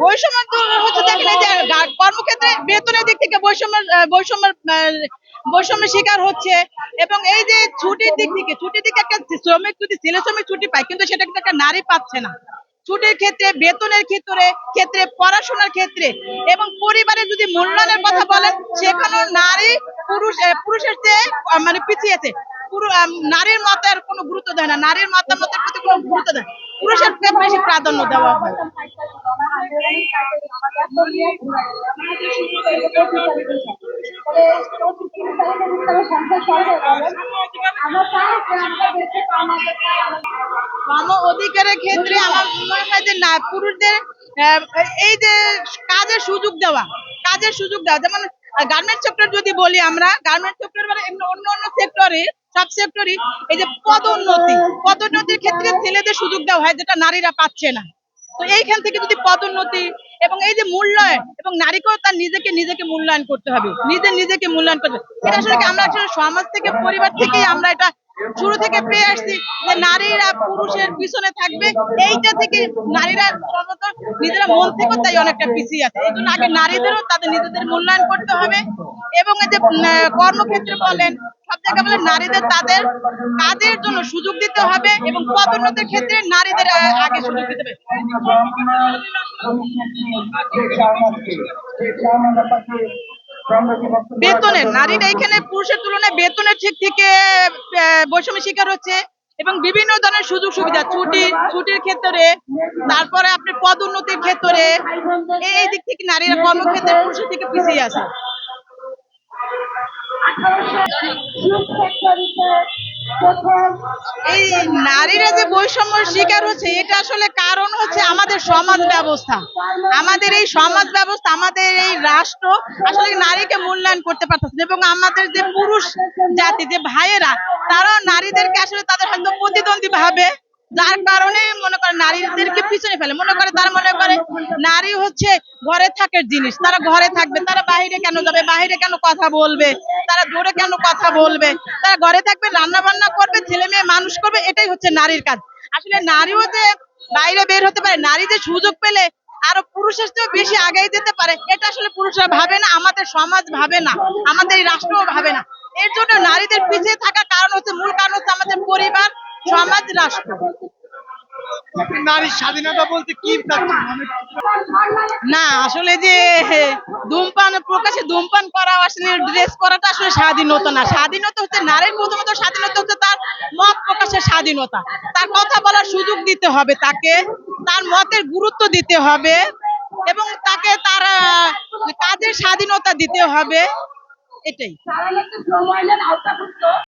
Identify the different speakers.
Speaker 1: বৈষম্য হচ্ছে দেখেন এই যে কর্মক্ষেত্রে বেতনের দিক থেকে বৈষম্যের শিকার হচ্ছে এবং এই যে ছুটির দিক থেকে ছুটির দিকে একটা শ্রমিক যদি ছেলে শ্রমিক ছুটি পায় কিন্তু সেটা কিন্তু একটা নারী পাচ্ছে না। ছুটির ক্ষেত্রে বেতনের ক্ষেত্রে ক্ষেত্রে পড়াশোনার ক্ষেত্রে এবং পরিবারের যদি মূল্যায়নের কথা বলেন সেখানেও নারী পুরুষ পুরুষের চেয়ে মানে পিছিয়ে আছে। পুরু- আহ, নারীর মতের কোনো গুরুত্ব দেয় না। নারীর মতামতের প্রতি কোনো গুরুত্ব দেয় না। পুরুষের বেশি প্রাধান্য দেওয়া হয় কর্ম অধিকারের ক্ষেত্রে আমার মনে হয় যে না, পুরুষদের এই যে কাজের সুযোগ দেওয়া, কাজের সুযোগ দেওয়া, যেমন গার্মেন্টস সেক্টর যদি বলি আমরা গার্মেন্টস সেক্টর মানে অন্য অন্য সেক্টরে সব সেক্টরই এই যে পদোন্নতি, পদোন্নতির ক্ষেত্রে ছেলেদের সুযোগ দেওয়া হয় যেটা নারীরা পাচ্ছে না। তো এইখান থেকে যদি পদোন্নতি এবং এই যে মূল্যায়ন এবং নারীকেও তার নিজেকে নিজেকে মূল্যায়ন করতে হবে, নিজে নিজেকে মূল্যায়ন করতে এটা আসলে আমরা আসলে সমাজ থেকে, পরিবার থেকেই আমরা এটা শুরু থেকে পেয়ে আসছি যে নারীরা পুরুষের পিছনে থাকবে। এইটা থেকে নারীরা সর্বত নিজেরা মন থেকেও তাই অনেকটা পিছিয়ে আছে। এই জন্য আগে নারীদেরও তাদের নিজেদের মূল্যায়ন করতে হবে। এবং এই যে কর্মক্ষেত্রে বলেন নারীদের তাদের জন্য সুযোগ দিতে হবে এবং ক্ষেত্রে নারীদের আগে সুযোগ দিতে হবে। বেতনের, নারীরা এখানে পুরুষের তুলনায় বেতনের ঠিক থেকে বৈষম্যের শিকার হচ্ছে এবং বিভিন্ন ধরনের সুযোগ সুবিধা, ছুটি, ছুটির ক্ষেত্রে, তারপরে আপনি পদোন্নতির ক্ষেত্রে, এই দিক থেকে নারীরা কর্মক্ষেত্রে পুরুষের থেকে পিছিয়ে আছে। এই নারীরা যে বৈষম্যের শিকার হচ্ছে, এটা আসলে কারণ হচ্ছে আমাদের সমাজ ব্যবস্থা। আমাদের এই সমাজ ব্যবস্থা, আমাদের এই রাষ্ট্র আসলে নারীকে মূল্যায়ন করতে পারতেছে এবং আমাদের যে পুরুষ জাতি, যে ভাইয়েরা, তারাও নারীদেরকে আসলে তাদের হয়তো প্রতিদ্বন্দ্বী ভাবে যার কারণে মনে করে নারীদেরকে পিছনে ফেলে। মনে করে তারা মনে করে নারী হচ্ছে ঘরে থাকার জিনিস। তারা ঘরে থাকবে, তারা বাইরে কেন যাবে বাইরে কেন কথা বলবে? তারা দূরে কেন কথা বলবে? তারা ঘরে থাকবে রান্না বান্না করবে, ছেলে মেয়ে মানুষ করবে, এটাই হচ্ছে নারীর কাজ। আসলে নারীও যে বাইরে বের হতে পারে, নারী যে সুযোগ পেলে আরও পুরুষের চেয়েও বেশি আগে যেতে পারে, এটা আসলে পুরুষরা ভাবে না, আমাদের সমাজ ভাবে না, আমাদের রাষ্ট্রও ভাবে না। এর জন্য নারীদের পিছিয়ে থাকার কারণ হচ্ছে, মূল কারণ হচ্ছে আমাদের পরিবার, সমাজ, রাষ্ট্র।
Speaker 2: নারীর স্বাধীনতা বলতে কি
Speaker 1: না, আসলে যে ধূমপান প্রকাশে ধূমপান করা, আসলে ড্রেস পরাটা আসলে স্বাধীনতা না। স্বাধীনতা হচ্ছে নারীর প্রথমত স্বাধীনতা হচ্ছে তার মত প্রকাশের স্বাধীনতা। তার কথা বলার সুযোগ দিতে হবে তাকে, তার মতের গুরুত্ব দিতে হবে, এবং তাকে তার কাজের স্বাধীনতা দিতে হবে। এটাই।